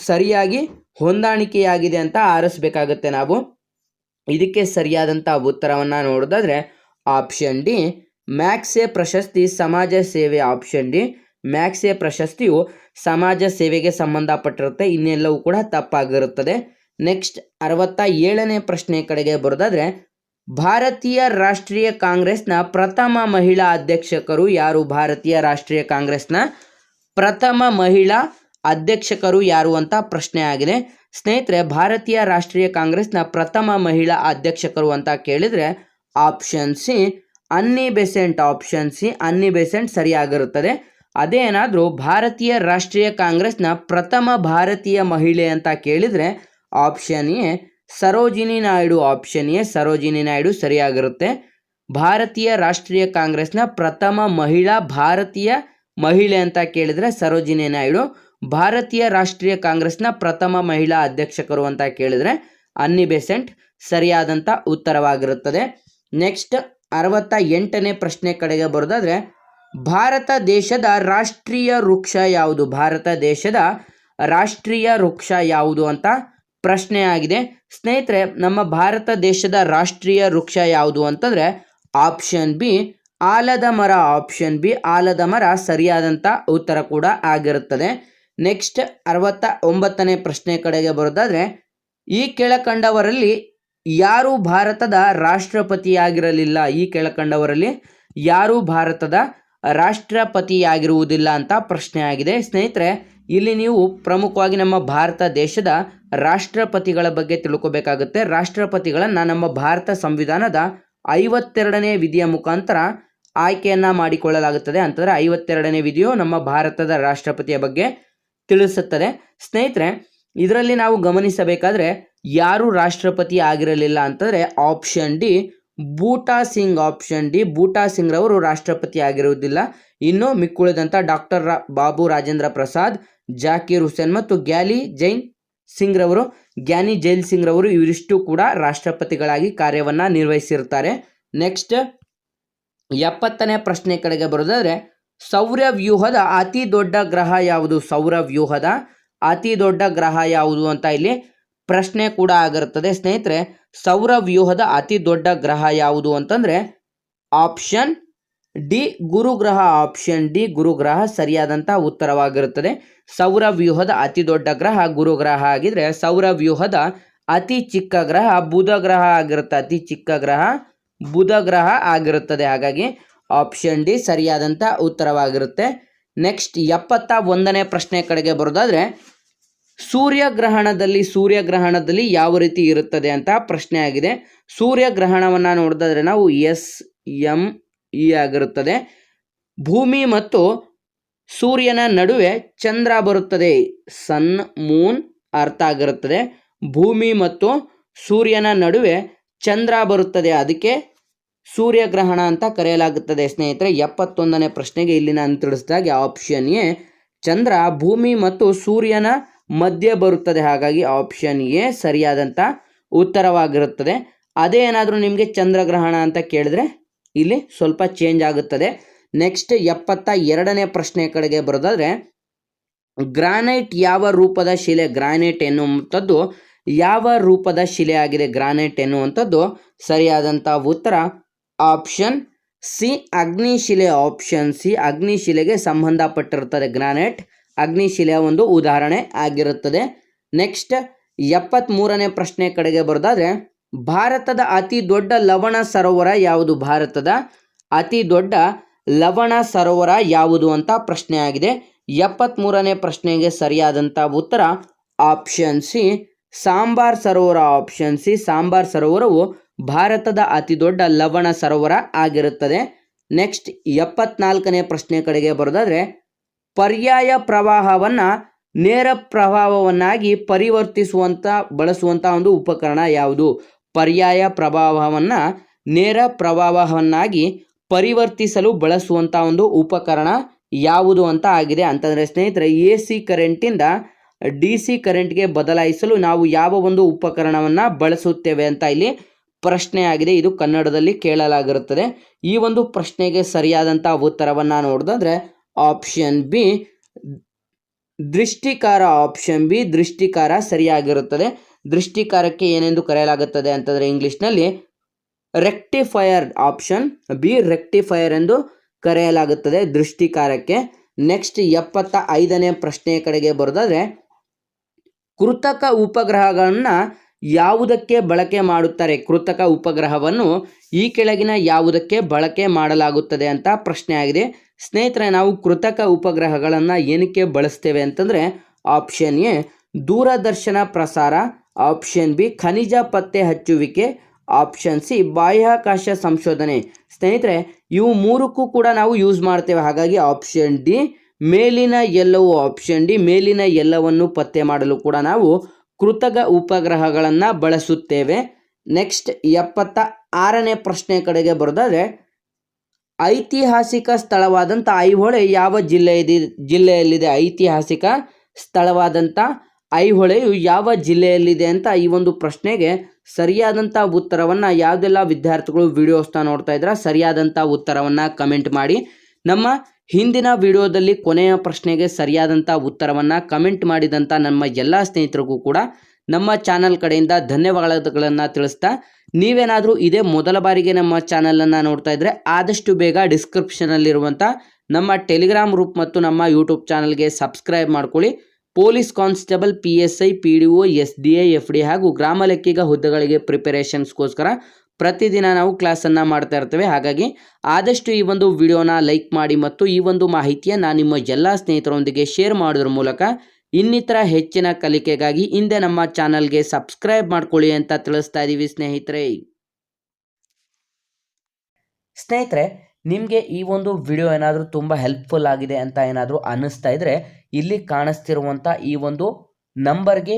ಸರಿಯಾಗಿ ಹೊಂದಾಣಿಕೆಯಾಗಿದೆ ಅಂತ ಆರಿಸ್ಬೇಕಾಗುತ್ತೆ ನಾವು. ಇದಕ್ಕೆ ಸರಿಯಾದಂಥ ಉತ್ತರವನ್ನು ನೋಡೋದಾದರೆ ಆಪ್ಷನ್ ಡಿ ಮ್ಯಾಕ್ಸೆ ಪ್ರಶಸ್ತಿ ಸಮಾಜ ಸೇವೆ ಆಪ್ಷನ್ ಡಿ ಮ್ಯಾಕ್ಸೆ ಪ್ರಶಸ್ತಿಯು ಸಮಾಜ ಸೇವೆಗೆ ಸಂಬಂಧಪಟ್ಟಿರುತ್ತೆ, ಇನ್ನೆಲ್ಲವೂ ಕೂಡ ತಪ್ಪಾಗಿರುತ್ತದೆ. ನೆಕ್ಸ್ಟ್ ಅರವತ್ತ ಏಳನೇ ಪ್ರಶ್ನೆ ಕಡೆಗೆ ಬರೋದಾದರೆ, ಭಾರತೀಯ ರಾಷ್ಟ್ರೀಯ ಕಾಂಗ್ರೆಸ್ನ ಪ್ರಥಮ ಮಹಿಳಾ ಅಧ್ಯಕ್ಷಕರು ಯಾರು? ಭಾರತೀಯ ರಾಷ್ಟ್ರೀಯ ಕಾಂಗ್ರೆಸ್ನ ಪ್ರಥಮ ಮಹಿಳಾ ಅಧ್ಯಕ್ಷಕರು ಯಾರು ಅಂತ ಪ್ರಶ್ನೆ ಆಗಿದೆ. ಸ್ನೇಹಿತರೆ, ಭಾರತೀಯ ರಾಷ್ಟ್ರೀಯ ಕಾಂಗ್ರೆಸ್ನ ಪ್ರಥಮ ಮಹಿಳಾ ಅಧ್ಯಕ್ಷಕರು ಅಂತ ಕೇಳಿದರೆ option C Annie Besant option C Annie Besant ಸರಿಯಾಗಿರುತ್ತದೆ ಅದೇನಾದರೂ ಭಾರತೀಯ ರಾಷ್ಟ್ರೀಯ ಕಾಂಗ್ರೆಸ್ನ ಪ್ರಥಮ ಭಾರತೀಯ ಮಹಿಳೆ ಅಂತ ಕೇಳಿದರೆ option A, Sarojini Naidu. Option A, Sarojini Naidu ಸರಿಯಾಗಿರುತ್ತೆ. ಭಾರತೀಯ ರಾಷ್ಟ್ರೀಯ ಕಾಂಗ್ರೆಸ್ನ ಪ್ರಥಮ ಮಹಿಳಾ ಭಾರತೀಯ ಮಹಿಳೆ ಅಂತ ಕೇಳಿದರೆ ಸರೋಜಿನಿ ನಾಯ್ಡು. ಭಾರತೀಯ ರಾಷ್ಟ್ರೀಯ ಕಾಂಗ್ರೆಸ್ನ ಪ್ರಥಮ ಮಹಿಳಾ ಅಧ್ಯಕ್ಷಕರು ಅಂತ ಕೇಳಿದರೆ ಅನ್ನಿ ಬೆಸೆಂಟ್ ಸರಿಯಾದಂಥ ಉತ್ತರವಾಗಿರುತ್ತದೆ. ನೆಕ್ಸ್ಟ್ ಅರವತ್ತ ಎಂಟನೇ ಪ್ರಶ್ನೆ ಕಡೆಗೆ ಬರೋದಾದ್ರೆ, ಭಾರತ ದೇಶದ ರಾಷ್ಟ್ರೀಯ ವೃಕ್ಷ ಯಾವುದು? ಭಾರತ ದೇಶದ ರಾಷ್ಟ್ರೀಯ ವೃಕ್ಷ ಯಾವುದು ಅಂತ ಪ್ರಶ್ನೆ ಆಗಿದೆ. ಸ್ನೇಹಿತರೆ, ನಮ್ಮ ಭಾರತ ದೇಶದ ರಾಷ್ಟ್ರೀಯ ವೃಕ್ಷ ಯಾವುದು ಅಂತಂದರೆ ಆಪ್ಷನ್ ಬಿ, ಆಲದ ಮರ. ಆಪ್ಷನ್ ಬಿ, ಆಲದ ಮರ ಸರಿಯಾದಂಥ ಉತ್ತರ ಕೂಡ ಆಗಿರುತ್ತದೆ. ನೆಕ್ಸ್ಟ್ ಅರವತ್ತ ಒಂಬತ್ತನೇ ಪ್ರಶ್ನೆ ಕಡೆಗೆ ಬರೋದಾದ್ರೆ, ಈ ಕೆಳಕಂಡವರಲ್ಲಿ ಯಾರು ಭಾರತದ ರಾಷ್ಟ್ರಪತಿಯಾಗಿರಲಿಲ್ಲ. ಈ ಕೆಳಕಂಡವರಲ್ಲಿ ಯಾರು ಭಾರತದ ರಾಷ್ಟ್ರಪತಿಯಾಗಿರುವುದಿಲ್ಲ ಅಂತ ಪ್ರಶ್ನೆ ಆಗಿದೆ. ಸ್ನೇಹಿತರೆ, ಇಲ್ಲಿ ನೀವು ಪ್ರಮುಖವಾಗಿ ನಮ್ಮ ಭಾರತ ದೇಶದ ರಾಷ್ಟ್ರಪತಿಗಳ ಬಗ್ಗೆ ತಿಳ್ಕೋಬೇಕಾಗುತ್ತೆ. ರಾಷ್ಟ್ರಪತಿಗಳನ್ನು ನಮ್ಮ ಭಾರತ ಸಂವಿಧಾನದ ಐವತ್ತೆರಡನೇ ವಿಧಿಯ ಮುಖಾಂತರ ಆಯ್ಕೆಯನ್ನು ಮಾಡಿಕೊಳ್ಳಲಾಗುತ್ತದೆ. ಅಂತಂದರೆ ಐವತ್ತೆರಡನೇ ವಿಧಿಯು ನಮ್ಮ ಭಾರತದ ರಾಷ್ಟ್ರಪತಿಯ ಬಗ್ಗೆ ತಿಳಿಸುತ್ತದೆ. ಸ್ನೇಹಿತರೆ, ಇದರಲ್ಲಿ ನಾವು ಗಮನಿಸಬೇಕಾದ್ರೆ ಯಾರು ರಾಷ್ಟ್ರಪತಿ ಆಗಿರಲಿಲ್ಲ ಅಂತಂದರೆ option D Buta Singh option D Buta Singh ರವರು ರಾಷ್ಟ್ರಪತಿ ಆಗಿರುವುದಿಲ್ಲ. ಇನ್ನು ಮಿಕ್ಕುಳಿದಂಥ ಡಾಕ್ಟರ್ ರಾ, ಬಾಬು ರಾಜೇಂದ್ರ ಪ್ರಸಾದ್, ಜಾಕೀರ್ ಹುಸೇನ್ ಮತ್ತು ಗ್ಯಾಲಿ ಜೈನ್ ಸಿಂಗ್ ರವರು, ಗ್ಯಾನಿ ಜೈಲ್ ಸಿಂಗ್ ರವರು ಇವರಿಷ್ಟು ಕೂಡ ರಾಷ್ಟ್ರಪತಿಗಳಾಗಿ ಕಾರ್ಯವನ್ನು ನಿರ್ವಹಿಸಿರ್ತಾರೆ. ನೆಕ್ಸ್ಟ್ ಎಪ್ಪತ್ತನೇ ಪ್ರಶ್ನೆ ಕಡೆಗೆ ಬರೋದಾದ್ರೆ ಸೌರವ್ಯೂಹದ ಅತಿ ದೊಡ್ಡ ಗ್ರಹ ಯಾವುದು? ಸೌರವ್ಯೂಹದ ಅತಿ ದೊಡ್ಡ ಗ್ರಹ ಯಾವುದು ಅಂತ ಇಲ್ಲಿ ಪ್ರಶ್ನೆ ಕೂಡ ಆಗಿರುತ್ತದೆ. ಸ್ನೇಹಿತರೆ, ಸೌರವ್ಯೂಹದ ಅತಿ ದೊಡ್ಡ ಗ್ರಹ ಯಾವುದು ಅಂತಂದರೆ ಆಪ್ಷನ್ ಡಿ, ಗುರುಗ್ರಹ. ಆಪ್ಷನ್ ಡಿ, ಗುರುಗ್ರಹ ಸರಿಯಾದಂಥ ಉತ್ತರವಾಗಿರುತ್ತದೆ. ಸೌರವ್ಯೂಹದ ಅತಿ ದೊಡ್ಡ ಗ್ರಹ ಗುರುಗ್ರಹ ಆಗಿದ್ರೆ ಸೌರವ್ಯೂಹದ ಅತಿ ಚಿಕ್ಕ ಗ್ರಹ ಬುಧ ಗ್ರಹ ಆಗಿರುತ್ತೆ. ಅತಿ ಚಿಕ್ಕ ಗ್ರಹ ಬುಧ ಗ್ರಹ ಆಗಿರುತ್ತದೆ. ಹಾಗಾಗಿ ಆಪ್ಷನ್ ಡಿ ಸರಿಯಾದಂಥ ಉತ್ತರವಾಗಿರುತ್ತೆ. ನೆಕ್ಸ್ಟ್ ಎಪ್ಪತ್ತ ಒಂದನೇ ಪ್ರಶ್ನೆ ಕಡೆಗೆ ಬರೋದಾದ್ರೆ ಸೂರ್ಯಗ್ರಹಣದಲ್ಲಿ ಸೂರ್ಯಗ್ರಹಣದಲ್ಲಿ ಯಾವ ರೀತಿ ಇರುತ್ತದೆ ಅಂತ ಪ್ರಶ್ನೆ ಆಗಿದೆ. ಸೂರ್ಯಗ್ರಹಣವನ್ನು ನೋಡಿದ್ರೆ ನಾವು ಎಸ್, ಎಂ, ಇ ಆಗಿರುತ್ತದೆ. ಭೂಮಿ ಮತ್ತು ಸೂರ್ಯನ ನಡುವೆ ಚಂದ್ರ ಬರುತ್ತದೆ. ಸನ್, ಮೂನ್ ಅರ್ಥ ಆಗಿರುತ್ತದೆ. ಭೂಮಿ ಮತ್ತು ಸೂರ್ಯನ ನಡುವೆ ಚಂದ್ರ ಬರುತ್ತದೆ. ಅದಕ್ಕೆ ಸೂರ್ಯಗ್ರಹಣ ಅಂತ ಕರೆಯಲಾಗುತ್ತದೆ, ಸ್ನೇಹಿತರೆ. ಎಪ್ಪತ್ತೊಂದನೇ ಪ್ರಶ್ನೆಗೆ ಇಲ್ಲಿ ನಾನು ತಿಳಿಸಿದಾಗೆ ಆಪ್ಷನ್ ಎ, ಚಂದ್ರ ಭೂಮಿ ಮತ್ತು ಸೂರ್ಯನ ಮಧ್ಯೆ ಬರುತ್ತದೆ. ಹಾಗಾಗಿ ಆಪ್ಷನ್ ಎ ಸರಿಯಾದಂಥ ಉತ್ತರವಾಗಿರುತ್ತದೆ. ಅದೇ ಏನಾದರೂ ನಿಮಗೆ ಚಂದ್ರಗ್ರಹಣ ಅಂತ ಕೇಳಿದ್ರೆ ಇಲ್ಲಿ ಸ್ವಲ್ಪ ಚೇಂಜ್ ಆಗುತ್ತದೆ. ನೆಕ್ಸ್ಟ್ ಎಪ್ಪತ್ತ ಎರಡನೇ ಪ್ರಶ್ನೆ ಕಡೆಗೆ ಬರೋದಾದ್ರೆ, ಗ್ರಾನೈಟ್ ಯಾವ ರೂಪದ ಶಿಲೆ? ಗ್ರಾನೈಟ್ ಎನ್ನುವಂಥದ್ದು ಯಾವ ರೂಪದ ಶಿಲೆ ಆಗಿದೆ ಗ್ರಾನೈಟ್ ಎನ್ನುವಂಥದ್ದು ಸರಿಯಾದಂಥ ಉತ್ತರ ಆಪ್ಷನ್ ಸಿ ಅಗ್ನಿಶಿಲೆ ಆಪ್ಷನ್ ಸಿ ಅಗ್ನಿಶಿಲೆಗೆ ಸಂಬಂಧಪಟ್ಟಿರುತ್ತದೆ ಗ್ರಾನೈಟ್. ಅಗ್ನಿಶಿಲೆಯ ಒಂದು ಉದಾಹರಣೆ ಆಗಿರುತ್ತದೆ. ನೆಕ್ಸ್ಟ್ ಎಪ್ಪತ್ತ್ಮೂರನೇ ಪ್ರಶ್ನೆ ಕಡೆಗೆ ಬರೋದಾದರೆ, ಭಾರತದ ಅತಿ ದೊಡ್ಡ ಲವಣ ಸರೋವರ ಯಾವುದು ಭಾರತದ? ಅತಿ ದೊಡ್ಡ ಲವಣ ಸರೋವರ ಯಾವುದು ಅಂತ ಪ್ರಶ್ನೆ ಆಗಿದೆ. ಎಪ್ಪತ್ತ್ಮೂರನೇ ಪ್ರಶ್ನೆಗೆ ಸರಿಯಾದಂಥ ಉತ್ತರ ಆಪ್ಷನ್ ಸಿ ಸಾಂಬಾರ್ ಸರೋವರ ಆಪ್ಷನ್ ಸಿ ಸಾಂಬಾರ್ ಸರೋವರವು ಭಾರತದ ಅತಿ ದೊಡ್ಡ ಲವಣ ಸರೋವರ ಆಗಿರುತ್ತದೆ. ನೆಕ್ಸ್ಟ್ ಎಪ್ಪತ್ನಾಲ್ಕನೇ ಪ್ರಶ್ನೆ ಕಡೆಗೆ ಬರೋದಾದ್ರೆ, ಪರ್ಯಾಯ ಪ್ರವಾಹವನ್ನು ನೇರ ಪ್ರವಾಹವನ್ನಾಗಿ ಪರಿವರ್ತಿಸುವಂಥ ಬಳಸುವಂಥ ಒಂದು ಉಪಕರಣ ಯಾವುದು? ಪರ್ಯಾಯ ಪ್ರವಾಹವನ್ನು ನೇರ ಪ್ರವಾಹವನ್ನಾಗಿ ಪರಿವರ್ತಿಸಲು ಬಳಸುವಂಥ ಒಂದು ಉಪಕರಣ ಯಾವುದು ಅಂತ ಆಗಿದೆ ಅಂತಂದರೆ, ಸ್ನೇಹಿತರೆ ಎ ಸಿ ಕರೆಂಟಿಂದ ಡಿ ಸಿ ಕರೆಂಟ್ಗೆ ಬದಲಾಯಿಸಲು ನಾವು ಯಾವ ಒಂದು ಉಪಕರಣವನ್ನು ಬಳಸುತ್ತೇವೆ ಅಂತ ಇಲ್ಲಿ ಪ್ರಶ್ನೆ ಆಗಿದೆ ಇದು ಕನ್ನಡದಲ್ಲಿ ಕೇಳಲಾಗಿರುತ್ತದೆ. ಈ ಒಂದು ಪ್ರಶ್ನೆಗೆ ಸರಿಯಾದಂಥ ಉತ್ತರವನ್ನು ನೋಡಿದ್ರೆ ಆಪ್ಷನ್ ಬಿ ದೃಷ್ಟಿಕಾರ ಆಪ್ಷನ್ ಬಿ ದೃಷ್ಟಿಕಾರ ಸರಿಯಾಗಿರುತ್ತದೆ. ದೃಷ್ಟಿಕಾರಕ್ಕೆ ಏನೆಂದು ಕರೆಯಲಾಗುತ್ತದೆ ಅಂತಂದರೆ ಇಂಗ್ಲೀಷ್ನಲ್ಲಿ ರೆಕ್ಟಿಫೈಯರ್ ಆಪ್ಷನ್ ಬಿ ರೆಕ್ಟಿಫೈಯರ್ ಎಂದು ಕರೆಯಲಾಗುತ್ತದೆ ದೃಷ್ಟಿಕಾರಕ್ಕೆ. ನೆಕ್ಸ್ಟ್ ಎಪ್ಪತ್ತ ಐದನೇ ಪ್ರಶ್ನೆಯ ಕಡೆಗೆ ಬರೋದಾದರೆ ಕೃತಕ ಉಪಗ್ರಹಗಳನ್ನು ಯಾವುದಕ್ಕೆ ಬಳಕೆ ಮಾಡುತ್ತಾರೆ ಕೃತಕ ಉಪಗ್ರಹವನ್ನು? ಈ ಕೆಳಗಿನ ಯಾವುದಕ್ಕೆ ಬಳಕೆ ಮಾಡಲಾಗುತ್ತದೆ ಅಂತ ಪ್ರಶ್ನೆ ಆಗಿದೆ ಸ್ನೇಹಿತರೆ, ನಾವು ಕೃತಕ ಉಪಗ್ರಹಗಳನ್ನು ಏನಕ್ಕೆ ಬಳಸ್ತೇವೆ ಅಂತಂದರೆ ಆಪ್ಷನ್ ಎ, ದೂರದರ್ಶನ ಪ್ರಸಾರ ಆಪ್ಷನ್ ಬಿ, ಖನಿಜ ಪತ್ತೆ ಹಚ್ಚುವಿಕೆ ಆಪ್ಷನ್ ಸಿ, ಬಾಹ್ಯಾಕಾಶ ಸಂಶೋಧನೆ. ಸ್ನೇಹಿತರೆ, ಇವು ಮೂರಕ್ಕೂ ಕೂಡ ನಾವು ಯೂಸ್ ಮಾಡ್ತೇವೆ. ಹಾಗಾಗಿ ಆಪ್ಷನ್ ಡಿ, ಮೇಲಿನ ಎಲ್ಲವೂ ಆಪ್ಷನ್ ಡಿ, ಮೇಲಿನ ಎಲ್ಲವನ್ನು ಪತ್ತೆ ಮಾಡಲು ಕೂಡ ನಾವು ಕೃತಕ ಉಪಗ್ರಹಗಳನ್ನು ಬಳಸುತ್ತೇವೆ. ನೆಕ್ಸ್ಟ್ ಎಪ್ಪತ್ತ ಆರನೇ ಪ್ರಶ್ನೆ ಕಡೆಗೆ ಬರೆದಾದ್ರೆ, ಐತಿಹಾಸಿಕ ಸ್ಥಳವಾದಂಥ ಐಹೊಳೆ ಯಾವ ಜಿಲ್ಲೆ ಜಿಲ್ಲೆಯಲ್ಲಿದೆ? ಐತಿಹಾಸಿಕ ಸ್ಥಳವಾದಂಥ ಐಹೊಳೆಯು ಯಾವ ಜಿಲ್ಲೆಯಲ್ಲಿದೆ ಅಂತ ಈ ಒಂದು ಪ್ರಶ್ನೆಗೆ ಸರಿಯಾದಂಥ ಉತ್ತರವನ್ನು ಯಾವುದೆಲ್ಲ ವಿದ್ಯಾರ್ಥಿಗಳು ವಿಡಿಯೋಸ್ನ ನೋಡ್ತಾ ಇದ್ರೆ ಸರಿಯಾದಂಥ ಉತ್ತರವನ್ನು ಕಮೆಂಟ್ ಮಾಡಿ. ನಮ್ಮ ಹಿಂದಿನ ವಿಡಿಯೋದಲ್ಲಿ ಕೊನೆಯ ಪ್ರಶ್ನೆಗೆ ಸರಿಯಾದಂಥ ಉತ್ತರವನ್ನು ಕಮೆಂಟ್ ಮಾಡಿದಂಥ ನಮ್ಮ ಎಲ್ಲ ಸ್ನೇಹಿತರಿಗೂ ಕೂಡ ನಮ್ಮ ಚಾನಲ್ ಕಡೆಯಿಂದ ಧನ್ಯವಾದಗಳನ್ನು ತಿಳಿಸ್ತಾ, ನೀವೇನಾದರೂ ಇದೇ ಮೊದಲ ಬಾರಿಗೆ ನಮ್ಮ ಚಾನಲನ್ನು ನೋಡ್ತಾ ಇದ್ದರೆ ಆದಷ್ಟು ಬೇಗ ಡಿಸ್ಕ್ರಿಪ್ಷನಲ್ಲಿರುವಂಥ ನಮ್ಮ ಟೆಲಿಗ್ರಾಮ್ ಗ್ರೂಪ್ ಮತ್ತು ನಮ್ಮ ಯೂಟ್ಯೂಬ್ ಚಾನಲ್ಗೆ ಸಬ್ಸ್ಕ್ರೈಬ್ ಮಾಡ್ಕೊಳ್ಳಿ. Police constable P S I P D O S D A F D ಹಾಗೂ ಗ್ರಾಮ ಲೆಕ್ಕಿಗ ಹುದ್ದೆಗಳಿಗೆ ಪ್ರಿಪರೇಷನ್ಸ್ಗೋಸ್ಕರ ಪ್ರತಿದಿನ ನಾವು ಕ್ಲಾಸನ್ನು ಮಾಡ್ತಾ ಇರ್ತೇವೆ. ಹಾಗಾಗಿ ಆದಷ್ಟು ಈ ಒಂದು ವಿಡಿಯೋನ ಲೈಕ್ ಮಾಡಿ ಮತ್ತು ಈ ಒಂದು ಮಾಹಿತಿಯನ್ನು ನಿಮ್ಮ ಎಲ್ಲ ಸ್ನೇಹಿತರೊಂದಿಗೆ ಶೇರ್ ಮಾಡೋದ್ರ ಮೂಲಕ ಇನ್ನಿತರ ಹೆಚ್ಚಿನ ಕಲಿಕೆಗಾಗಿ ಹಿಂದೆ ನಮ್ಮ ಚಾನಲ್ಗೆ ಸಬ್ಸ್ಕ್ರೈಬ್ ಮಾಡ್ಕೊಳ್ಳಿ ಅಂತ ತಿಳಿಸ್ತಾ ಇದ್ದೀವಿ ಸ್ನೇಹಿತರೆ. ಸ್ನೇಹಿತರೆ, ನಿಮಗೆ ಈ ಒಂದು ವಿಡಿಯೋ ಏನಾದರೂ ತುಂಬ ಹೆಲ್ಪ್ಫುಲ್ ಆಗಿದೆ ಅಂತ ಏನಾದರೂ ಅನ್ನಿಸ್ತಾ ಇದ್ದರೆ ಇಲ್ಲಿ ಕಾಣಿಸ್ತಿರುವಂಥ ಈ ಒಂದು ನಂಬರ್ಗೆ